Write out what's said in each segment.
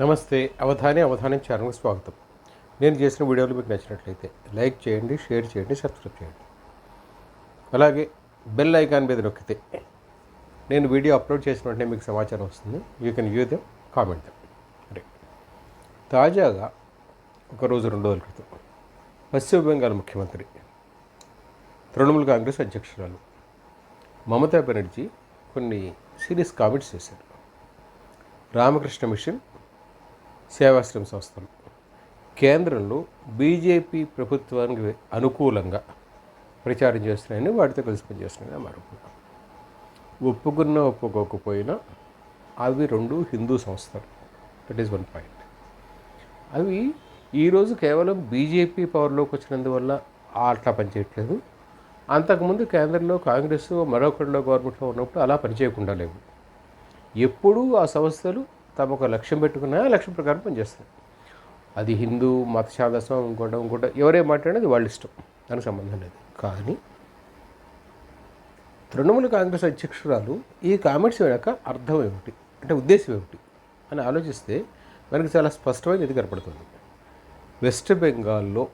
నమస్తే అవధాని అవధానం ఛానల్కి స్వాగతం. నేను చేసిన వీడియోలు మీకు నచ్చినట్లయితే లైక్ చేయండి షేర్ చేయండి సబ్స్క్రైబ్ చేయండి. అలాగే బెల్ ఐకాన్ మీద నొక్కితే నేను వీడియో అప్లోడ్ చేసిన వెంటనే మీకు సమాచారం వస్తుంది. You can view them comment them right తాజాగా ఒకరోజు రెండు రోజుల క్రితం పశ్చిమ బెంగాల్ ముఖ్యమంత్రి తృణమూల్ కాంగ్రెస్ అధ్యక్షురాలు మమతా బెనర్జీ కొన్ని సీరియస్ కామెంట్స్ చేశారు. రామకృష్ణ మిషన్ సేవాశ్రమ సంస్థలు. కేంద్రంలో బీజేపీ ప్రభుత్వానికి అనుకూలంగా ప్రచారం చేస్తున్నాయని వాటితో కలిసి పనిచేస్తున్నాయని ఆరోపణ ఒప్పుకున్నా ఒప్పుకోకపోయినా అవి రెండు హిందూ సంస్థలు. దట్ ఈస్ వన్ పాయింట్ అవి ఈరోజు కేవలం బీజేపీ పవర్లోకి వచ్చినందువల్ల అట్లా పనిచేయట్లేదు. అంతకుముందు కేంద్రంలో కాంగ్రెస్ మరొకరిలో గవర్నమెంట్లో ఉన్నప్పుడు అలా పనిచేయకుండా లేవు. ఎప్పుడూ ఆ సంస్థలు తమ ఒక లక్ష్యం పెట్టుకున్నా లక్ష్యం ప్రకారం పనిచేస్తాయి. అది హిందూ మత ఛాదస్వం ఇంకోటి ఇంకోటి ఎవరే మాట్లాడినది వాళ్ళ ఇష్టం. దానికి సంబంధం లేదు. కానీ తృణమూల కాంగ్రెస్ అధ్యక్షురాలు ఈ కామెంట్స్ వెనక అర్థం ఏమిటి? అంటే ఉద్దేశం ఏమిటి? అని ఆలోచిస్తే మనకి చాలా స్పష్టమైన ఇది కనపడుతుంది. వెస్ట్ బెంగాల్లో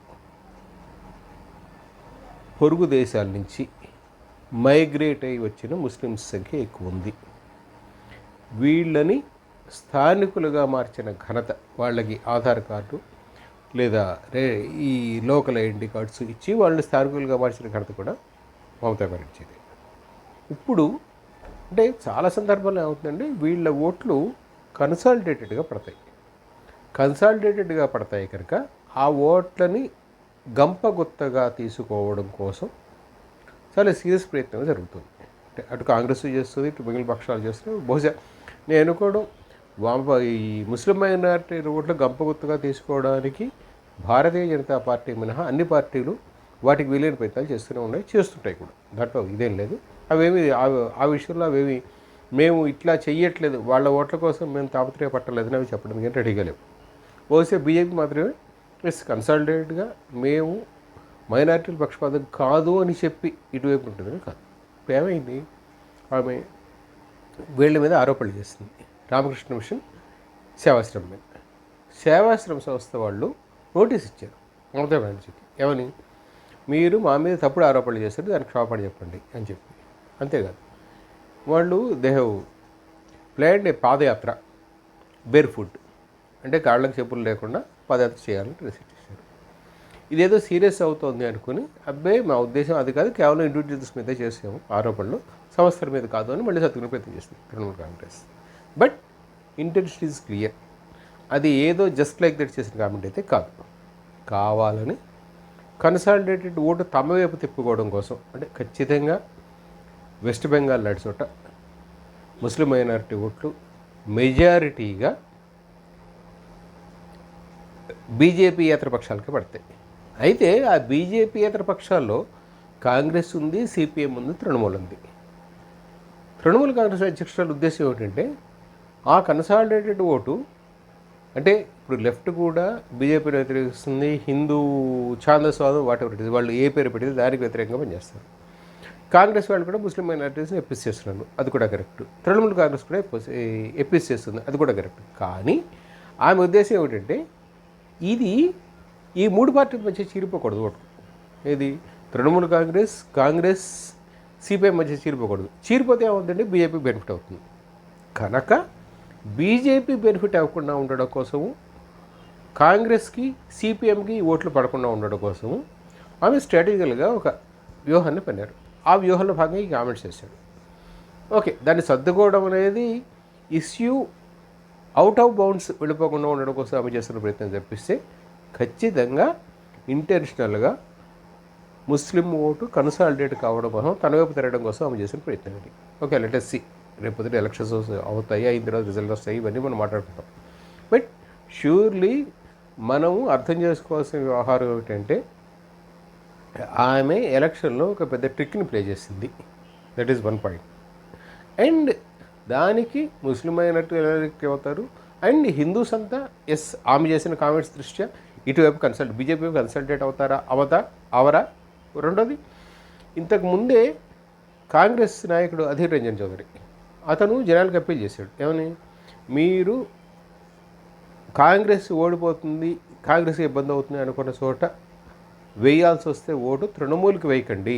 పొరుగు దేశాల నుంచి మైగ్రేట్ అయి వచ్చిన ముస్లిమ్స్ సంఖ్య ఎక్కువ ఉంది. వీళ్ళని స్థానికులుగా మార్చిన ఘనత వాళ్ళకి ఆధార్ కార్డు లేదా రే ఈ లోకల్ ఐడెంటిటీ కార్డ్స్ ఇచ్చి వాళ్ళని స్థానికులుగా మార్చిన ఘనత కూడా మమతా బెనర్జీది. ఇప్పుడు అంటే చాలా సందర్భాలు ఏమవుతుందంటే వీళ్ళ ఓట్లు కన్సాలిడేటెడ్గా పడతాయి. కన్సాలిడేటెడ్గా పడతాయి కనుక ఆ ఓట్లని గంపగుత్తగా తీసుకోవడం కోసం చాలా సీరియస్ ప్రయత్నం జరుగుతుంది. అంటే అటు కాంగ్రెస్ చేస్తుంది ఇటు మిగిలిన పక్షాలు చేస్తున్నాయి. బహుశా నేను అనుకోవడం వామ ఈ ముస్లిం మైనారిటీ ఓట్లు గంపగుత్తుగా తీసుకోవడానికి భారతీయ జనతా పార్టీ మినహా అన్ని పార్టీలు వాటికి వీలైన ప్రయత్నాలు చేస్తూనే ఉన్నాయి చేస్తుంటాయి కూడా. దాంట్లో ఇదేం లేదు. అవేమి ఆ- విషయంలో అవేమి మేము ఇట్లా చెయ్యట్లేదు. వాళ్ళ ఓట్ల కోసం మేము తాపత్రయ పట్టలేదని అవి చెప్పడానికి రెడీగా అడిగలేము బహుశా బీజేపీ మాత్రమే ఎస్ కన్సల్టేట్గా మేము మైనార్టీల పక్షపాతం కాదు అని చెప్పి ఇటువైపు ఉంటుందని కాదు. ఏమైంది? ఆమె వీళ్ళ మీద ఆరోపణలు చేసింది. రామకృష్ణ మిషన్ సేవాశ్రమం మీద. సేవాశ్రమ సంస్థ వాళ్ళు నోటీస్ ఇచ్చారు. మమతా బెనర్జీకి ఏమని? మీరు మా మీద తప్పుడు ఆరోపణలు చేశారు దానికి క్షమాపణ చెప్పండి అని చెప్పి. అంతేకాదు వాళ్ళు they have planned a padayatra barefoot అంటే కాళ్ళకి చెప్పులు లేకుండా పాదయాత్ర చేయాలని రిసెప్ట్ చేశారు. ఇదేదో సీరియస్ అవుతోంది అనుకుని అబ్బాయి మా ఉద్దేశం అది కాదు కేవలం ఇండివిజువల్స్ మీద చేసాము ఆరోపణలు సంస్థల మీద కాదు అని మళ్ళీ సత్తుకునే ప్రయత్నం చేస్తుంది Trinamool Congress. But intention is clear. అది ఏదో జస్ట్ లైక్ దట్ చేసిన కామెంట్ అయితే కాదు. కావాలని కన్సాలిడేటెడ్ ఓటు తమ వైపు తిప్పుకోవడం కోసం అంటే ఖచ్చితంగా వెస్ట్ బెంగాల్ లాంటి చోట ముస్లిం మైనారిటీ ఓట్లు మెజారిటీగా బీజేపీయేతర పక్షాలకి పడతాయి. అయితే ఆ బీజేపీయేతర పక్షాల్లో కాంగ్రెస్ ఉంది సిపిఎం ఉంది తృణమూల్ ఉంది. తృణమూల్ కాంగ్రెస్ అధ్యక్షుల ఉద్దేశం ఏమిటంటే ఆ కన్సాలిడేటెడ్ ఓటు అంటే ఇప్పుడు లెఫ్ట్ కూడా బీజేపీని వ్యతిరేకిస్తుంది హిందూ ఛాందస్వాదం వాటెవర్ ఇట్ ఇస్ వాళ్ళు ఏ పేరు పెట్టింది దానికి వ్యతిరేకంగా పనిచేస్తారు. కాంగ్రెస్ వాళ్ళు కూడా ముస్లిం మైనారిటీస్ని ఎప్పిస్ చేస్తున్నారు. అది కూడా కరెక్ట్. తృణమూల్ కాంగ్రెస్ కూడా ఎప్పిస్ చేస్తుంది. అది కూడా కరెక్ట్. కానీ ఆమె ఉద్దేశం ఏమిటంటే ఇది ఈ మూడు పార్టీల మధ్య చీరిపోకూడదు ఓటు. ఏది? తృణమూల్ కాంగ్రెస్ కాంగ్రెస్ సిపిఐ మధ్య చీరిపోకూడదు. చీరిపోతే ఏమవుతుందంటే బీజేపీ బెనిఫిట్ అవుతుంది. కనుక బీజేపీ బెనిఫిట్ అవ్వకుండా ఉండడం కోసము కాంగ్రెస్కి సిపిఎంకి ఓట్లు పడకుండా ఉండడం కోసము ఆమె స్ట్రాటజికల్గా ఒక వ్యూహాన్ని పన్నారు. ఆ వ్యూహంలో భాగంగా ఈ కామెంట్స్ చేశాడు. ఓకే దాన్ని సర్దుకోవడం అనేది ఇష్యూ అవుట్ ఆఫ్ బౌండ్స్ వెళ్ళిపోకుండా ఉండడం కోసం ఆమె చేస్తున్న ప్రయత్నం తప్పిస్తే ఖచ్చితంగా ఇంటెన్షనల్గా ముస్లిం ఓటు కన్సాలిడేట్ కావడం కోసం తన వైపు తిరగడం కోసం ఆమె చేసిన ప్రయత్నం ఇది. ఓకే లెటెస్ సి రేపు పొద్దున ఎలక్షన్స్ అవుతాయి అయిన తర్వాత రిజల్ట్ వస్తాయి ఇవన్నీ మనం మాట్లాడుకుంటాం. బట్ ష్యూర్లీ మనము అర్థం చేసుకోవాల్సిన వ్యవహారం ఏమిటంటే ఆమె ఎలక్షన్లో ఒక పెద్ద ట్రిక్ని ప్లే చేసింది. That is one point and దానికి ముస్లిం అయినట్టు ఎలక్ట్ అవుతారు? అండ్ హిందూస్ అంతా ఎస్ ఆమె చేసిన కామెంట్స్ దృష్ట్యా ఇటువైపు కన్సల్ట్ బీజేపీ కన్సల్టేట్ అవుతారా అవతా అవరా? రెండోది ఇంతకు ముందే కాంగ్రెస్ నాయకుడు అధీర్ రంజన్ చౌదరి అతను జనాలకు అప్పీల్ చేశాడు. ఏమని? మీరు కాంగ్రెస్ ఓడిపోతుంది కాంగ్రెస్ ఇబ్బంది అవుతుంది అనుకున్న చోట వేయాల్సి వస్తే ఓటు తృణమూల్కి వేయకండి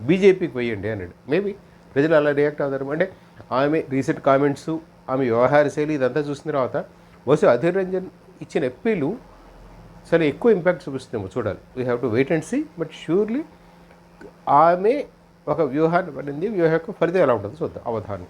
బీజేపీకి వేయండి అన్నాడు. మేబీ ప్రజలు అలా రియాక్ట్ అవుతారు అంటే ఆమె రీసెంట్ కామెంట్స్ ఆమె వ్యవహార శైలి ఇదంతా చూసిన తర్వాత బహుశా అధీర్ రంజన్ ఇచ్చిన ఎప్పీలు చాలా ఎక్కువ ఇంపాక్ట్ చూపిస్తుందేమో చూడాలి. We have to wait and see but surely ఆమె ఒక వ్యూహాన్ని పడింది వ్యూహ యొక్క ఫలితం ఎలా ఉంటుంది చూద్దాం అవధానం.